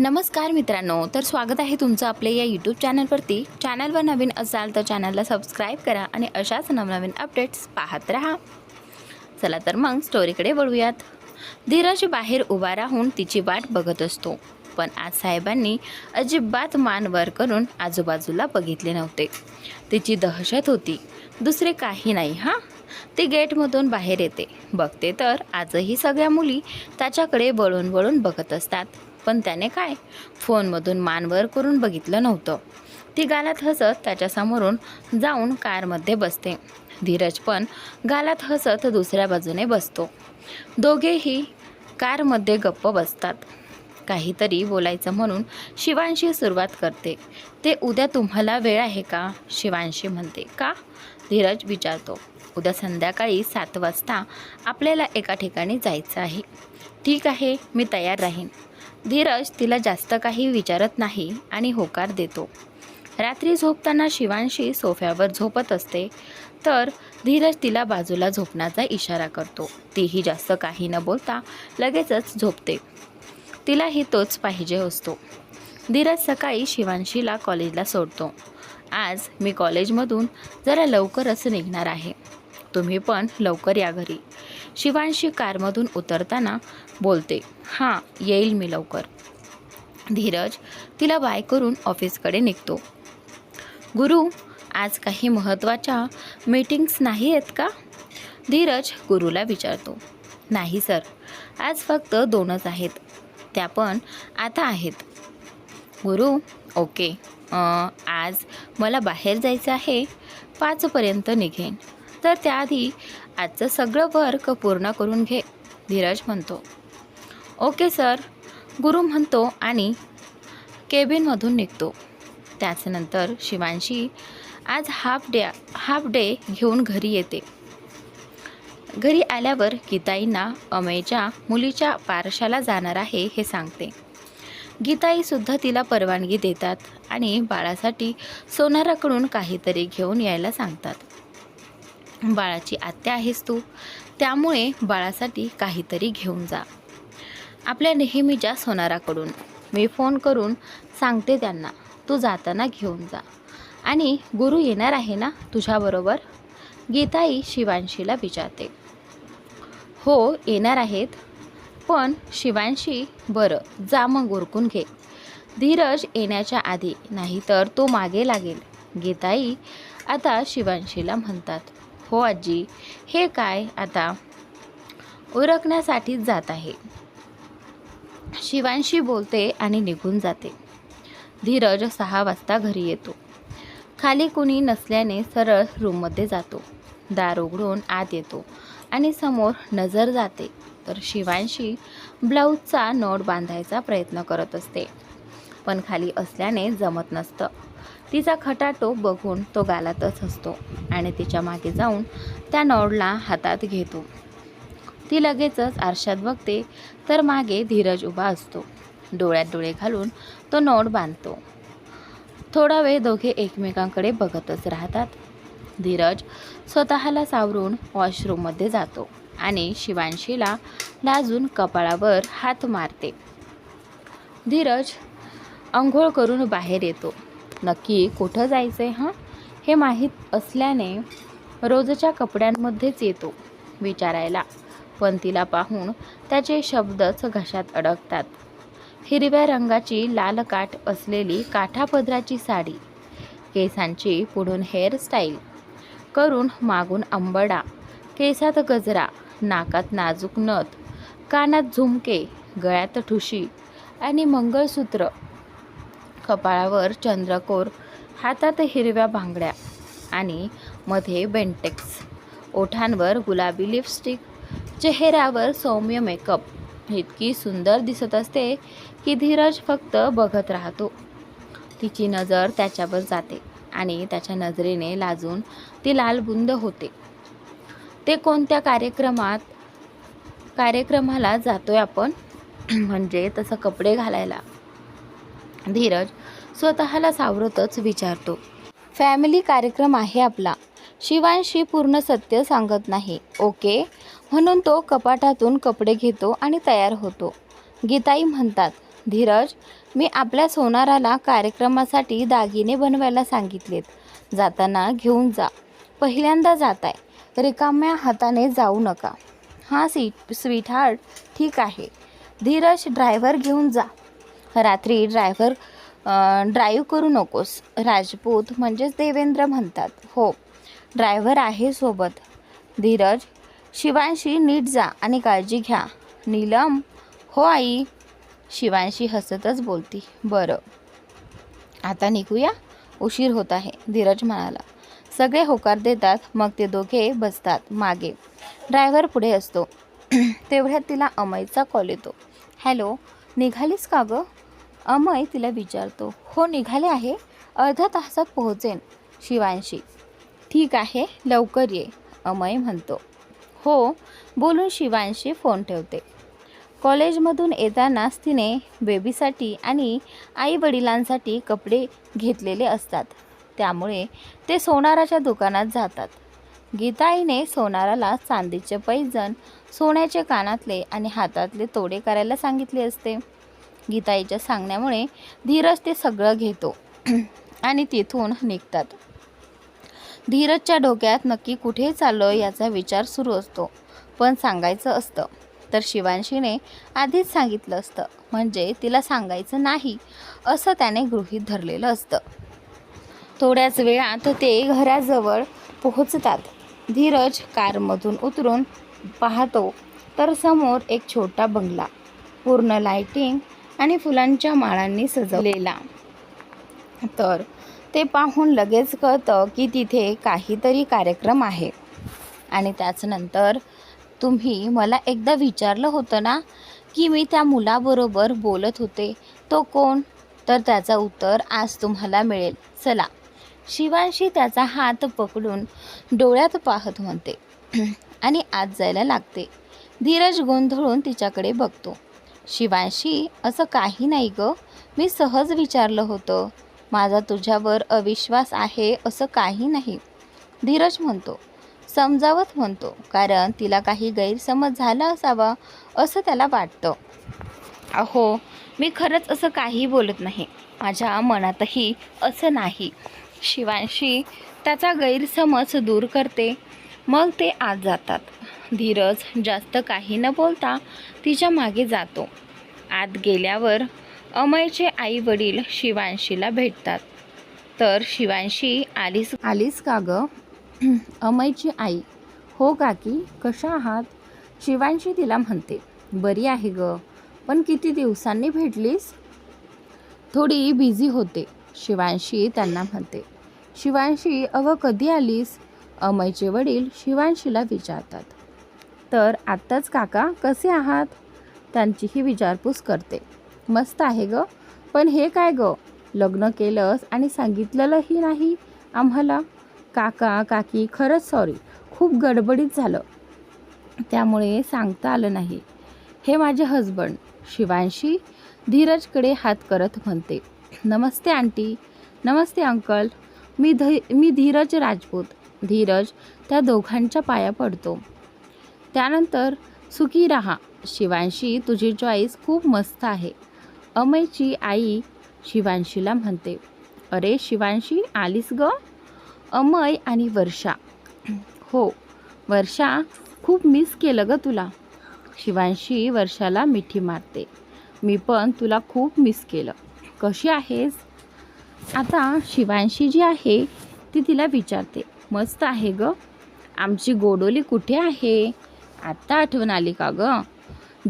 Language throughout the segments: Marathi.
नमस्कार मित्रांनो तर स्वागत आहे तुमचं आपल्या या यूट्यूब चॅनलवरती चॅनलवर नवीन असाल तर चॅनलला सबस्क्राईब करा आणि अशाच नवनवीन अपडेट्स पाहत राहा. चला तर मग स्टोरीकडे वळूयात. धीरज बाहेर उभा राहून तिची वाट बघत असतो पण आज साहेबांनी अजिबात मान वर करून आजूबाजूला बघितले नव्हते. तिची दहशत होती. दुसरे काही नाही हां? ती गेटमधून बाहेर येते. बघते तर आजही सगळ्या मुली त्याच्याकडे वळून वळून बघत असतात. पण त्याने काय? फोनमधून मानवर करून बघितलं नव्हतं. ती गालात हसत त्याच्यासमोरून जाऊन कारमध्ये बसते. धीरज पण गालात हसत दुसऱ्या बाजूने बसतो. दोघेही कारमध्ये गप्प बसतात. काहीतरी बोलायचं म्हणून शिवांशी सुरुवात करते. ते उद्या तुम्हाला वेळ आहे का? शिवांशी म्हणते. का? धीरज विचारतो. उद्या संध्याकाळी सात वाजता आपल्याला एका ठिकाणी जायचं आहे. ठीक आहे मी तयार राहीन. धीरज तिला जास्त काही विचारत नाही आणि होकार देतो. रात्री झोपताना शिवांशी सोफ्यावर झोपत असते तर धीरज तिला बाजूला झोपण्याचा इशारा करतो. तीही जास्त काही न बोलता लगेचच झोपते. तिलाही तोच पाहिजे असतो. धीरज सकाळी शिवांशीला कॉलेजला सोडतो. आज मी कॉलेजमधून जरा लवकरच निघणार आहे. तुम्ही पण लवकर या घरी. शिवांशी कारमधून उतरताना बोलते हां येईल मी लवकर. धीरज तिला बाय करून ऑफिसकडे निघतो. गुरु आज काही महत्त्वाच्या मीटिंग्स नाही आहेत का? धीरज गुरुला विचारतो. नाही सर. आज फक्त दोनच आहेत. त्या पण आता आहेत. गुरु ओके. आज मला बाहेर जायचं आहे. पाचपर्यंत निघेन. तर त्याआधी आजचं सगळं वर्क पूर्ण करून घे धीरज म्हणतो. Okay sir. गुरु म्हणतो आणि केबिनमधून निघतो. त्याचनंतर शिवांशी आज हाफ डे हाफ डे घेऊन घरी येते. घरी आल्यावर गीताईंना अमेच्या मुलीच्या पारशाला जाणार आहे हे सांगते. गीताईसुद्धा तिला परवानगी देतात आणि बाळासाठी सोनाराकडून काहीतरी घेऊन यायला सांगतात. बाळाची आत्या आहेस तू. त्यामुळे बाळासाठी काहीतरी घेऊन जा. आपल्या नेहमीच्या सोनाराकडून. मी फोन करून सांगते त्यांना. तू जाताना घेऊन जा. आणि गुरु येणार आहे ना तुझ्याबरोबर? गीताई शिवांशीला विचारते. हो येणार आहेत. पण शिवांशी बरं जा मग ओरकून घे. धीरज येण्याच्या आधी नाहीतर तो मागे लागेल. गीताई आता शिवांशीला म्हणतात. हो आजी. हे काय आता? उरकण्यासाठीच जात आहे. शिवांशी बोलते आणि निघून जाते. धीरज सहा वाजता घरी येतो. खाली कुणी नसल्याने सरळ रूममध्ये जातो. दार उघडून आत येतो आणि समोर नजर जाते. तर शिवांशी ब्लाऊजचा नोट बांधायचा प्रयत्न करत असते. पण खाली असल्याने जमत नसतं. तिचा खटाटो बघून तो गालातच असतो आणि तिच्यामागे जाऊन त्या नॉडला हातात घेतो. ती लगेचच आरशात बघते तर मागे धीरज उभा असतो. डोळ्यात डोळे घालून तो नोड बांधतो. थोडा वेळ दोघे एकमेकांकडे बघतच राहतात. धीरज स्वतःला सावरून वॉशरूममध्ये जातो आणि शिवांशीला लाजून कपाळावर हात मारते. धीरज अंघोळ करून बाहेर येतो. नक्की कुठं जायचं आहे हां? हे माहीत असल्याने रोजच्या कपड्यांमध्येच येतो विचारायला. पण तिला पाहून त्याचे शब्दच घशात अडकतात. हिरव्या रंगाची लाल काठ असलेली काठापदराची साडी केसांची पुढून हेअरस्टाईल करून मागून अंबडा केसात गजरा नाकात नाजूक नथ कानात झुमके गळ्यात ठुशी आणि मंगळसूत्र कपाळावर चंद्रकोर हातात हिरव्या भांगड्या आणि मध्ये बेंटेक्स ओठांवर गुलाबी लिपस्टिक चेहऱ्यावर सौम्य मेकअप इतकी सुंदर दिसत असते की धीरज फक्त बघत राहतो. तिची नजर त्याच्यावर जाते आणि त्याच्या नजरेने लाजून ती लालबुंद होते. ते कोणत्या कार्यक्रमात कार्यक्रमाला जातोय आपण? म्हणजे तसं कपडे घालायला. धीरज स्वतःला सावरतच विचारतो. फॅमिली कार्यक्रम आहे आपला. शिवांशी पूर्ण सत्य सांगत नाही. ओके म्हणून तो कपाटातून कपडे घेतो आणि तयार होतो. गीताई म्हणतात धीरज मी आपल्या सोनाराला कार्यक्रमासाठी दागिने बनवायला सांगितलेत. जाताना घेऊन जा. पहिल्यांदा जात आहे रिकाम्या हाताने जाऊ नका. हां सी स्वीटहार्ट ठीक आहे. धीरज ड्रायव्हर घेऊन जा. रात्री ड्रायव्हर ड्राईव्ह करू नकोस. राजपूत म्हणजेच देवेंद्र म्हणतात. हो ड्रायव्हर आहे सोबत. धीरज शिवांशी नीट जा आणि काळजी घ्या. नीलम हो आई. शिवांशी हसतच बोलती. बरं. आता निघूया? उशीर होत आहे. धीरज म्हणाला. सगळे होकार देतात मग ते दोघे बसतात मागे. ड्रायव्हर पुढे असतो. तेवढ्यात तिला अमयचा कॉल येतो. हॅलो निघालीस का गं? अमय तिला विचारतो हो निघाले आहे? अर्ध्या तासात पोहोचेन शिवांशी. ठीक आहे लवकर ये अमय म्हणतो. हो बोलून शिवांशी फोन ठेवते. कॉलेजमधून येतानाच तिने बेबीसाठी आणि आई वडिलांसाठी कपडे घेतलेले असतात. त्यामुळे ते सोनाराच्या दुकानात जातात. गीताईने सोनाराला चांदीचे पैजण सोन्याचे कानातले आणि हातातले तोडे करायला सांगितले असते. गीताईच्या सांगण्यामुळे धीरज ते सगळं घेतो आणि तिथून निघतात. धीरजच्या डोक्यात नक्की कुठे चाललो याचा विचार सुरू असतो पण सांगायचं असतं. तर शिवांशीने आधीच सांगितलं असतं म्हणजे तिला सांगायचं नाही असं त्याने गृहीत धरलेलं असतं. थोड्याच वेळात ते घराजवळ पोहोचतात. धीरज कारमधून उतरून पाहतो तर समोर एक छोटा बंगला. पूर्ण लाईटिंग आणि फुलांच्या माळांनी सजवलेला. तर ते पाहून लगेच कळतं की तिथे काहीतरी कार्यक्रम आहे. आणि त्याचनंतर तुम्ही मला एकदा विचारलं होतं ना की मी त्या मुलाबरोबर बोलत होते तो कोण? तर त्याचं उत्तर आज तुम्हाला मिळेल. चला. शिवांशी त्याचा हात पकडून डोळ्यात पाहत म्हणते. आणि आत जायला लागते. धीरज गोंधळून तिच्याकडे बघतो. शिवांशी असं काही नाही गं. मी सहज विचारलं होतं माझा तुझ्यावर अविश्वास आहे असं काही नाही. धीरज म्हणतो समजावत म्हणतो कारण तिला काही गैरसमज झाला असावा असं त्याला वाटतं. अहो मी खरंच असं काही बोलत नाही. माझ्या मनातही असं नाही. शिवांशी त्याचा गैरसमज दूर करते मग ते आत जातात. धीरज जास्त काही न बोलता तिच्यामागे जातो. आत गेल्यावर अमयचे आई वडील शिवांशीला भेटतात. तर शिवांशी आलीस आलीस का ग? अमयची आई हो काकी कशा आहात? शिवांशी तिला म्हणते बरी आहे ग पण किती दिवसांनी भेटलीस? थोडी बिझी होते शिवांशी त्यांना म्हणते. शिवांशी अगं कधी आलीस? अमयचे वडील शिवांशीला विचारतात. तर आत्ताच काका कसे आहात? त्यांचीही विचारपूस करते. मस्त आहे ग. पण हे काय ग? लग्न केलंस आणि सांगितलेलंही नाही आम्हाला? काका काकी खरंच सॉरी खूप गडबडीत झालं. त्यामुळे सांगता आलं नाही. हे माझे हजबंड शिवांशी धीरजकडे हात करत म्हणते. नमस्ते आंटी. नमस्ते अंकल मी ध मी धीरज राजपूत. धीरज त्या दोघांच्या पाया पडतो. त्यानंतर सुखी राहा. शिवांशी तुझी चॉईस खूप मस्त आहे. अमयची आई शिवांशीला म्हणते अरे शिवांशी आलीस ग? अमय आणि वर्षा हो वर्षा खूप मिस केलं ग तुला. शिवांशी वर्षाला मिठी मारते मी पण तुला खूप मिस केलं. कशी आहेस? आता शिवांशी जी आहे ती तिला विचारते मस्त आहे ग? आमची गोडोली कुठे आहे? आत्ता आठवण आली का ग?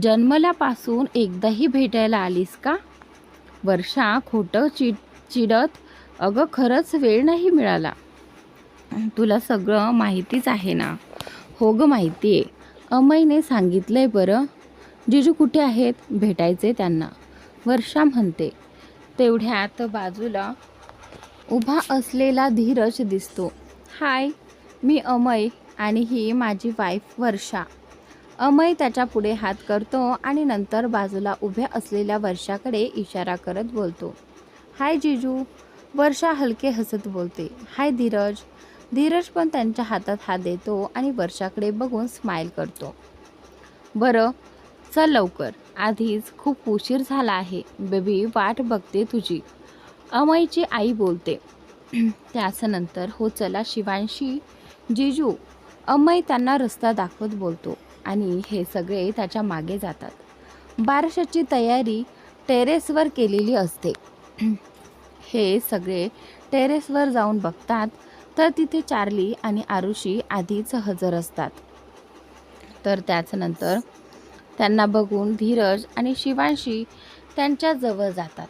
जन्मल्यापासून एकदाही भेटायला आलीस का? वर्षा खोटं चिड चिडत अगं खरंच वेळ नाही मिळाला. तुला सगळं माहितीच आहे ना? हो ग माहिती आहे अमयने सांगितलं आहे बरं. जिजू कुठे आहेत? भेटायचे त्यांना. वर्षा म्हणते तेवढ्यात बाजूला उभा असलेला धीरज दिसतो. हाय मी अमय आणि ही माझी वाईफ वर्षा. अमय त्याच्या पुढे हात करतो आणि नंतर बाजूला उभ्या असलेल्या वर्षाकडे इशारा करत बोलतो. हाय जिजू. वर्षा हलके हसत बोलते. हाय धीरज. धीरज पण त्यांच्या हातात हात देतो आणि वर्षाकडे बघून स्माईल करतो. बरं चल लवकर. आधीच खूप उशीर झाला आहे. बेबी वाट बघते तुझी. अमयची आई बोलते. त्याच नंतर हो चला शिवांशी. जिजू. अमय त्यांना रस्ता दाखवत बोलतो. आणि हे सगळे त्याच्यामागे जातात. बारशाची तयारी टेरेसवर केलेली असते. हे सगळे टेरेसवर जाऊन बघतात तर तिथे चार्ली आणि आरुषी आधीच हजर असतात. तर त्याचनंतर त्यांना बघून धीरज आणि शिवांशी त्यांच्या जवळ जातात.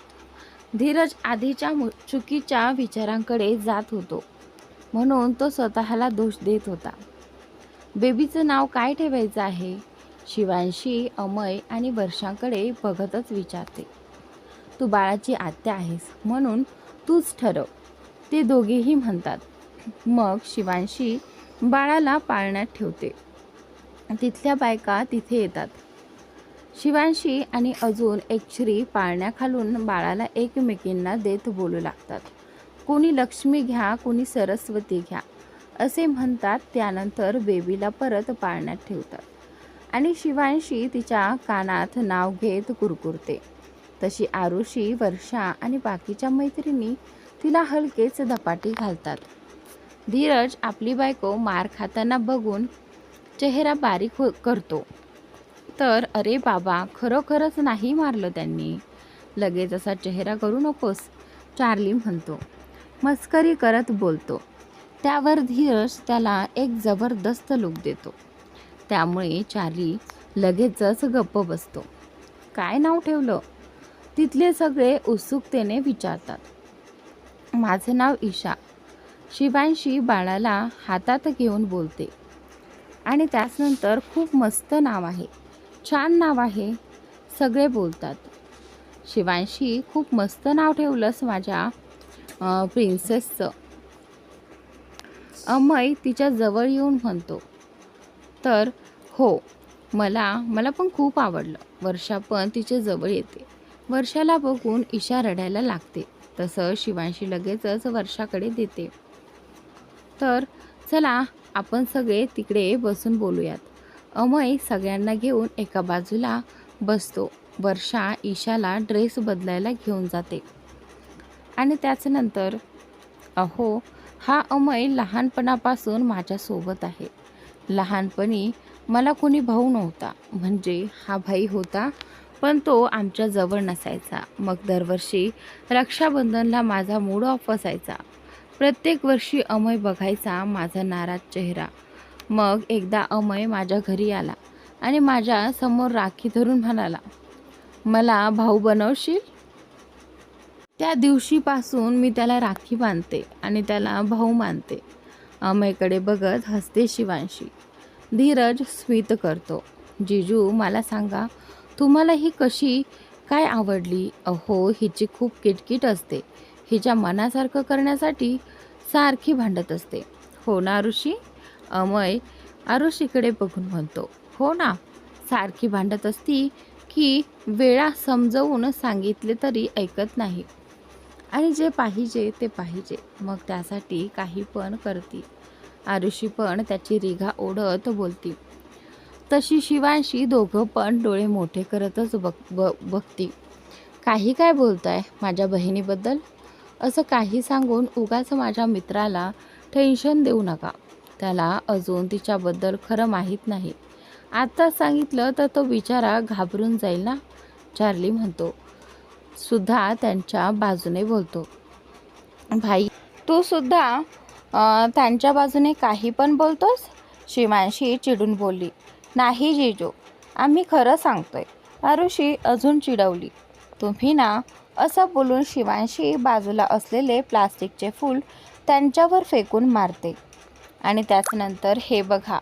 धीरज आधीच्या मु- चुकीच्या विचारांकडे जात होतो. म्हणून तो स्वतःला दोष देत होता. बेबीचं नाव काय ठेवायचं आहे? शिवांशी अमय आणि वर्षांकडे बघतच विचारते. तू बाळाची आत्या आहेस म्हणून तूच ठरव. ते दोघेही म्हणतात. मग शिवांशी बाळाला पाळण्यात ठेवते. तिथल्या बायका तिथे येतात. शिवांशी आणि अजून एक श्री पाळण्याखालून बाळाला एकमेकींना देत बोलू लागतात. कोणी लक्ष्मी घ्या कोणी सरस्वती घ्या. असे म्हणतात त्यानंतर बेबीला परत पाळण्यात ठेवतात. आणि शिवांशी तिच्या कानात नाव घेत कुरकुरते. तशी आरुषी वर्षा आणि बाकीच्या मैत्रिणी तिला हलकेच धपाटी घालतात. धीरज आपली बायको मार खाताना बघून चेहरा बारीक हो करतो. तर अरे बाबा खरोखरच नाही मारलं त्यांनी. लगेच असा चेहरा करू नकोस चार्ली म्हणतो. मस्करी करत बोलतो. त्यावर धीरज त्याला एक जबरदस्त लुक देतो. त्यामुळे चार्ली लगेचच गप्प बसतो. काय नाव ठेवलं? तिथले सगळे उत्सुकतेने विचारतात. माझं नाव ईशा. शिवांशी बाळाला हातात घेऊन बोलते. आणि त्याचनंतर खूप मस्त नाव आहे. छान नाव आहे. सगळे बोलतात. शिवांशी खूप मस्त नाव ठेवलंस माझ्या प्रिन्सेसचं अमय तिच्या जवळ येऊन म्हणतो तर हो मला मला पण खूप आवडलं. वर्षा पण तिच्या जवळ येते. वर्षाला बघून ईशा रडायला लागते. तसं शिवांशी लगेचच वर्षाकडे देते. तर चला आपण सगळे तिकडे बसून बोलूयात. अमय सगळ्यांना घेऊन एका बाजूला बसतो. वर्षा ईशाला ड्रेस बदलायला घेऊन जाते. आणि त्याच्यानंतर अहो हा अमय लहानपणापासून माझ्यासोबत आहे. लहानपणी मला कोणी भाऊ नव्हता. म्हणजे हा भाई होता पण तो आमच्या जवळ नसायचा. मग दरवर्षी रक्षाबंधनला माझा मूड ऑफ असायचा. प्रत्येक वर्षी अमय बघायचा माझा नाराज चेहरा. मग एकदा अमय माझ्या घरी आला आणि माझ्यासमोर राखी धरून म्हणाला मला भाऊ बनवशील? त्या दिवशीपासून मी त्याला राखी बांधते आणि त्याला भाऊ मानते. अमयकडे बघत हसते शिवांशी. धीरज स्मित करतो. जिजू मला सांगा तुम्हाला ही कशी काय आवडली? अहो हिची खूप किटकिट असते. हिच्या मनासारखं करण्यासाठी सारखी भांडत असते. हो ना आरुषी अमय आरुषीकडे बघून म्हणतो. हो ना सारखी भांडत असती की वेळा समजवून सांगितले तरी ऐकत नाही. आणि जे पाहिजे ते पाहिजे. मग त्यासाठी काही पण करती आरुषी पण त्याची रिघा ओढत बोलती तशी शिवांशी दोघं पण डोळे मोठे करतच बघ ब बघती काही काय बोलताय माझ्या बहिणीबद्दल? असं काही सांगून उगाच माझ्या मित्राला टेन्शन देऊ नका. त्याला अजून तिच्याबद्दल खरं माहीत नाही. आत्ताच सांगितलं तर तो बिचारा घाबरून जाईल ना? चार्ली म्हणतो. सुद्धा त्यांच्या बाजूने बोलतो. भाई तू सुद्धा त्यांच्या बाजूने काही पण बोलतोस? शिवांशी चिडून बोलली. नाही जिजू आम्ही खरं सांगतोय. आरुषी अजून चिडवली. तुम्ही ना असं बोलून शिवांशी बाजूला असलेले प्लास्टिकचे फूल त्यांच्यावर फेकून मारते. आणि त्याच्यानंतर हे बघा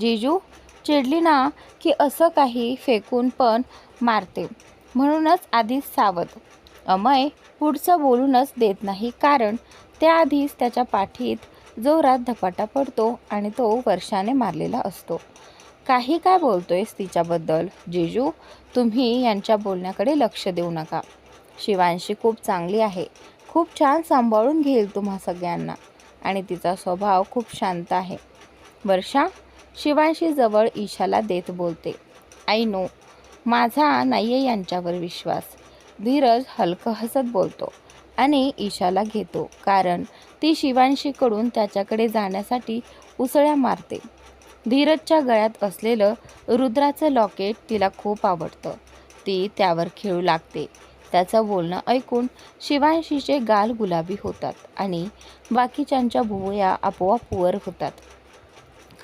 जिजू चिडली ना की असं काही फेकून पण मारते. म्हणूनच आधीच सावध. अमय पुढचं बोलूनच देत नाही कारण त्याआधीच त्याच्या पाठीत जोरात धपाटा पडतो आणि तो वर्षाने मारलेला असतो. काही काय बोलतोयस तिच्याबद्दल? जेजू तुम्ही यांच्या बोलण्याकडे लक्ष देऊ नका. शिवांशी खूप चांगली आहे. खूप छान सांभाळून घेईल तुम्हा सगळ्यांना. आणि तिचा स्वभाव खूप शांत आहे. वर्षा शिवांशी जवळ ईशाला देत बोलते. आई नो माझा नाही आहे यांच्यावर विश्वास. धीरज हलकं हसत बोलतो आणि ईशाला घेतो कारण ती शिवांशीकडून त्याच्याकडे जाण्यासाठी उसळ्या मारते. धीरजच्या गळ्यात असलेलं रुद्राचं लॉकेट तिला खूप आवडतं. ती त्यावर खेळू लागते. त्याचं बोलणं ऐकून शिवांशीचे गाल गुलाबी होतात आणि बाकीच्यांच्या भुवया आपोआप वर होतात.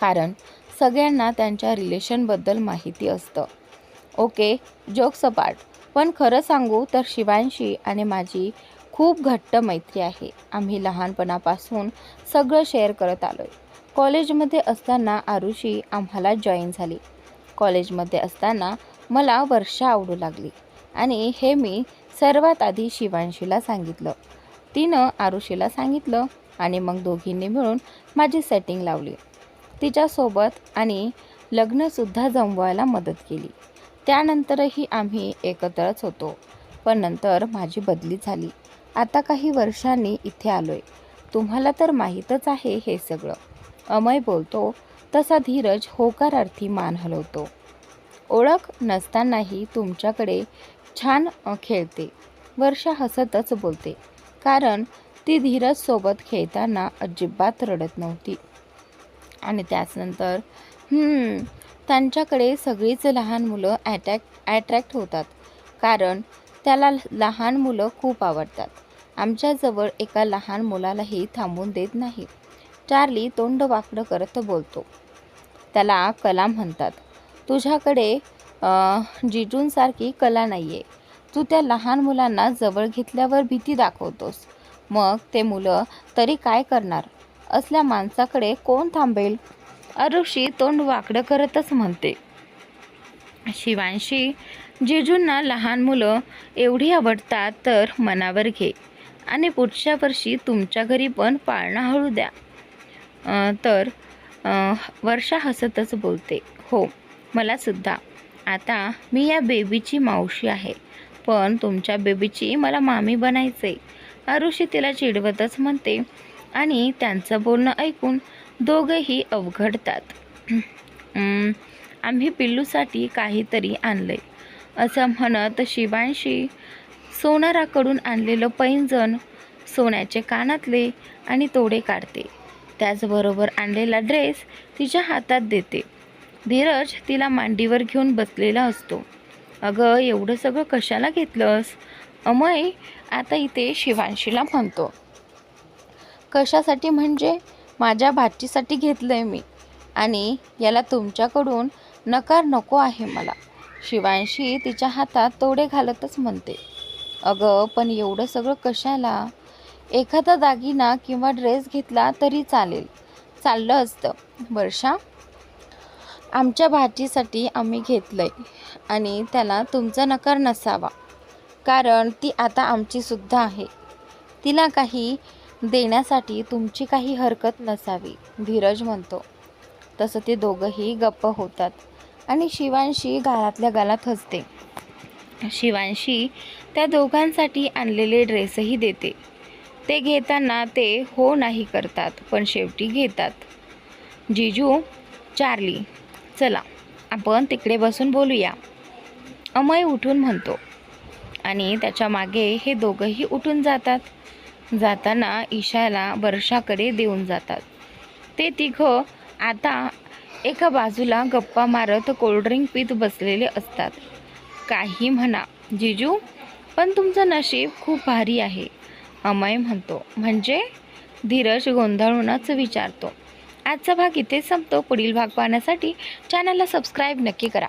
कारण सगळ्यांना त्यांच्या रिलेशनबद्दल माहिती असतं. ओके जोक सपाट पण खरं सांगू तर शिवांशी आणि माझी खूप घट्ट मैत्री आहे. आम्ही लहानपणापासून सगळं शेअर करत आलो आहे कॉलेजमध्ये असताना आरुषी आम्हाला जॉईन झाली. कॉलेजमध्ये असताना मला वर्षा आवडू लागली आणि हे मी सर्वात आधी शिवांशीला सांगितलं. तिनं आरुषीला सांगितलं आणि मग दोघींनी मिळून माझी सेटिंग लावली. तिच्यासोबत आणि लग्नसुद्धा जमवायला मदत केली. त्यानंतरही आम्ही एकत्रच होतो. पण नंतर माझी बदली झाली. आता काही वर्षांनी इथे आलो आहे तुम्हाला तर माहीतच आहे हे सगळं. अमय बोलतो तसा धीरज होकारार्थी मान हलवतो. ओळख नसतानाही तुमच्याकडे छान खेळते. वर्षा हसतच बोलते. कारण ती धीरजसोबत खेळताना अजिबात रडत नव्हती. आणि त्याचनंतर त्यांच्याकडे सगळीच लहान मुलं ॲटॅक ॲट्रॅक्ट होतात. कारण त्याला लहान मुलं खूप आवडतात. आमच्याजवळ एका लहान मुलालाही थांबून देत नाही. चार्ली तोंड वाकडं करत बोलतो. त्याला कला म्हणतात. तुझ्याकडे जिजूंसारखी कला नाही आहे तू त्या लहान मुलांना जवळ घेतल्यावर भीती दाखवतोस. मग ते मुलं तरी काय करणार? असल्या माणसाकडे कोण थांबेल? अरुषी तोंड वाकडं करतच म्हणते. शिवांशी जिजूंना लहान मुलं एवढी आवडतात तर मनावर घे आणि पुढच्या वर्षी तुमच्या घरी पण पाळणा हळू द्या. तर वर्षा हसतच बोलते. हो मला सुद्धा. आता मी या बेबीची मावशी आहे. पण तुमच्या बेबीची मला मामी बनायचे अरुषी तिला चिडवतच म्हणते आणि त्यांचं बोलणं ऐकून दोघंही अवघडतात. आम्ही पिल्लूसाठी काहीतरी आणलंय. असं म्हणत शिवांशी सोनाराकडून आणलेलं पैंजण सोन्याचे कानातले आणि तोडे काढते. त्याचबरोबर आणलेला ड्रेस तिच्या हातात देते. धीरज तिला मांडीवर घेऊन बसलेला असतो. अगं एवढं सगळं कशाला घेतलंस? अमय आता इथे शिवांशीला म्हणतो. कशासाठी म्हणजे? माझ्या भाचीसाठी घेतलं आहे मी. आणि याला तुमच्याकडून नकार नको आहे मला. शिवांशी तिच्या हातात तोडे घालतच म्हणते. अगं पण एवढं सगळं कशाला? एखादा दागिना किंवा ड्रेस घेतला तरी चालेल. चाललं असतं. वर्षा आमच्या भाचीसाठी आम्ही घेतलं आहे आणि त्याला तुमचा नकार नसावा. कारण ती आता आमचीसुद्धा आहे. तिला काही देण्यासाठी तुमची काही हरकत नसावी धीरज म्हणतो. तसं ते दोघंही गप्प होतात आणि शिवांशी गालातल्या गालात हसते. शिवांशी त्या दोघांसाठी आणलेले ड्रेसही देते. ते घेताना ते हो नाही करतात पण शेवटी घेतात. जिजू चार्ली चला आपण तिकडे बसून बोलूया. अमय उठून म्हणतो आणि त्याच्यामागे हे दोघंही उठून जातात. जाताना ईशाला वर्षाकडे देऊन जातात. ते तिघं आता एका बाजूला गप्पा मारत कोल्ड्रिंक पीत बसलेले असतात. काही म्हणा जिजू पण तुमचं नशीब खूप भारी आहे अमय म्हणतो. म्हणजे? धीरज गोंधळूनच विचारतो. आजचा भाग इथे संपतो. पुढील भाग पाहण्यासाठी चॅनलला सबस्क्राईब नक्की करा.